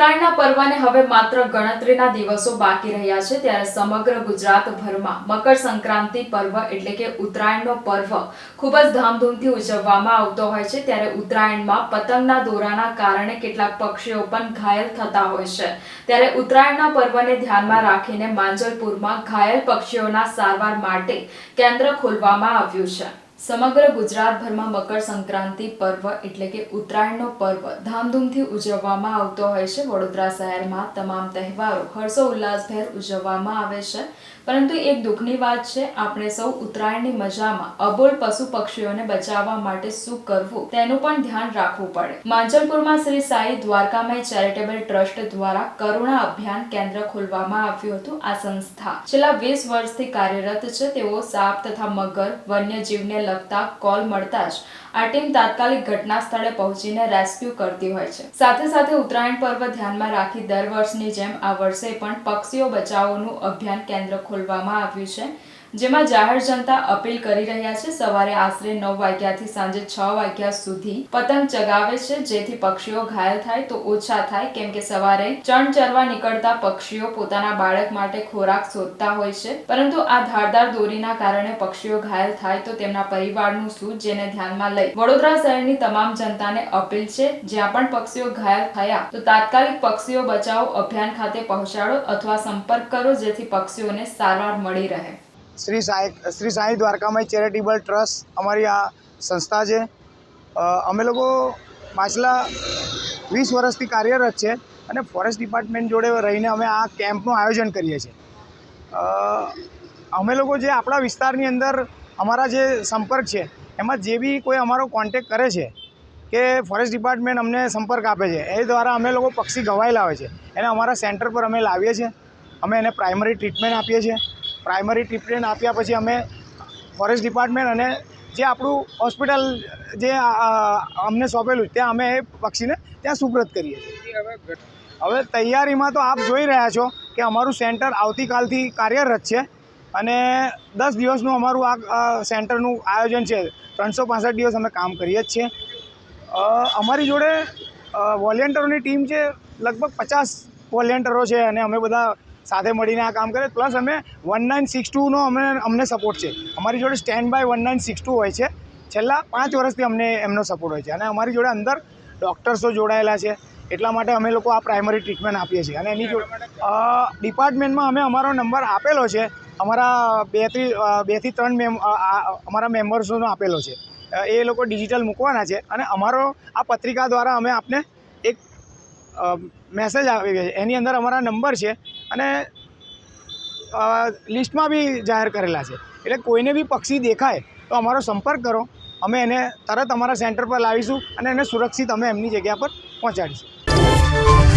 ઉત્તરાયણના પર્વને હવે માત્ર ગણતરીના દિવસો બાકી રહ્યા છે, ત્યારે સમગ્ર ગુજરાતભરમાં મકર સંક્રાંતિ પર્વ એટલે કે ઉત્તરાયણનો પર્વ ખૂબ જ ધામધૂમથી ઉજવવામાં આવતો હોય છે, ત્યારે ઉત્તરાયણમાં પતંગના દોરાના કારણે કેટલાક પક્ષીઓ પણ ઘાયલ થતા હોય છે. ત્યારે ઉત્તરાયણના પર્વને ધ્યાનમાં રાખીને માંજલપુરમાં ઘાયલ પક્ષીઓના સારવાર માટે કેન્દ્ર ખોલવામાં આવ્યું છે. સમગ્ર ગુજરાતભરમાં મકર સંક્રાંતિ પર્વ એટલે કે ઉત્તરાયણનો પર્વ ધામધૂમથી ઉજવવામાં આવતો હોય છે. વડોદરા શહેરમાં તમામ તહેવારો હર્ષો ઉલ્લાસભેર ઉજવવામાં આવે છે. પરંતુ એક દુઃખની વાત છે, આપણે સૌ ઉત્તરાયણની મજામાં અબોલ પશુ પક્ષીઓને બચાવવા માટે શું કરવું તેનું પણ ધ્યાન રાખવું પડે. માંજલપુરમાં શ્રી સાઈ દ્વારકામય ચેરિટેબલ ટ્રસ્ટ દ્વારા કરુણા અભિયાન કેન્દ્ર ખોલવામાં આવ્યું હતું. આ સંસ્થા છેલ્લા વીસ વર્ષથી કાર્યરત છે. તેઓ સાપ તથા મગર, વન્યજીવને લગતા કોલ મળતા જ આ ટીમ તાત્કાલિક ઘટના સ્થળે પહોંચીને રેસ્ક્યુ કરતી હોય છે. સાથે સાથે ઉત્તરાયણ પર્વ ધ્યાનમાં રાખી દર વર્ષની જેમ આ વર્ષે પણ પક્ષીઓ બચાવોનું અભિયાન કેન્દ્ર ખોલવામાં આવ્યું છે. જેમાં જાહેર જનતા અપીલ કરી રહ્યા છે. સવારે આશરે નવ વાગ્યાથી સાંજે છ વાગ્યા સુધી પતંગ ચગાવે છે. જેથી પક્ષીઓ ઘાયલ થાય તો ઓછા થાય. કેમ કે સવારે ચણ ચરવા નીકળતા પક્ષીઓ પોતાના બાળક માટે ખોરાક શોધતા હોય છે. પરંતુ આ ધારદાર દોરીના કારણે પક્ષીઓ ઘાયલ થાય તો તેમના પરિવારનું શું, જેને ધ્યાનમાં લઈ વડોદરા શહેરની તમામ જનતાને અપીલ છે. જ્યાં પણ પક્ષીઓ ઘાયલ થયા તો તાત્કાલિક પક્ષીઓ બચાવો અભિયાન ખાતે પહોંચાડો અથવા સંપર્ક કરો, જેથી પક્ષીઓને સારવાર મળી રહે. શ્રી સાંઈ શ્રી સાંઈ દ્વારકામય ચેરિટેબલ ટ્રસ્ટ અમારી આ સંસ્થા છે. અમે લોકો પાછલા વીસ વર્ષથી કાર્યરત છે અને ફોરેસ્ટ ડિપાર્ટમેન્ટ જોડે રહીને અમે આ કેમ્પનું આયોજન કરીએ છીએ. અમે લોકો જે આપણા વિસ્તારની અંદર અમારા જે સંપર્ક છે, એમાં જે બી કોઈ અમારો કોન્ટેક કરે છે કે ફોરેસ્ટ ડિપાર્ટમેન્ટ અમને સંપર્ક આપે છે, એ દ્વારા અમે લોકો પક્ષી ગવાય લાવે છે. એને અમારા સેન્ટર પર અમે લાવીએ છીએ. અમે એને પ્રાઇમરી ટ્રીટમેન્ટ આપીએ છીએ. પ્રાઇમરી ટ્રીટમેન્ટ આપ્યા પછી અમે ફોરેસ્ટ ડિપાર્ટમેન્ટ અને જે આપણું હોસ્પિટલ જે અમને સોંપેલું ત્યાં અમે એ પક્ષીને ત્યાં સુપ્રત કરીએ છીએ. હવે તૈયારીમાં તો આપ જોઈ રહ્યા છો કે અમારું સેન્ટર આવતીકાલથી કાર્યરત છે અને દસ દિવસનું અમારું આ સેન્ટરનું આયોજન છે. ત્રણસો પાસઠ દિવસ અમે કામ કરીએ જ છીએ. અમારી જોડે વોલેન્ટરોની ટીમ છે લગભગ પચાસ વોલેન્ટરો છે અને અમે બધા સાથે મળીને આ કામ કરે. પ્લસ અમે વન નાઇન સિક્સ ટુનો અમે, અમને સપોર્ટ છે. અમારી જોડે stand by one nine six two હોય છે. છેલ્લા પાંચ વર્ષથી અમને એમનો સપોર્ટ હોય છે. અને અમારી જોડે અંદર ડૉક્ટર્સો જોડાયેલા છે. એટલા માટે અમે લોકો આ પ્રાઇમરી ટ્રીટમેન્ટ આપીએ છીએ. અને એની જોડે ડિપાર્ટમેન્ટમાં અમે અમારો નંબર આપેલો છે. અમારા બેથી બેથી ત્રણ મેમ અમારા મેમ્બર્સોનો આપેલો છે. એ લોકો ડિજિટલ મૂકવાના છે. અને અમારો, આ પત્રિકા દ્વારા અમે આપને એક મેસેજ આવી છે. એની અંદર અમારા નંબર છે. અને લિસ્ટમાં બી જાહેર કરેલા છે. એટલે કોઈને બી પક્ષી દેખાય તો અમારો સંપર્ક કરો. અમે એને તરત અમારા સેન્ટર પર લાવીશું અને એને સુરક્ષિત અમે એમની જગ્યા પર પહોંચાડીશું.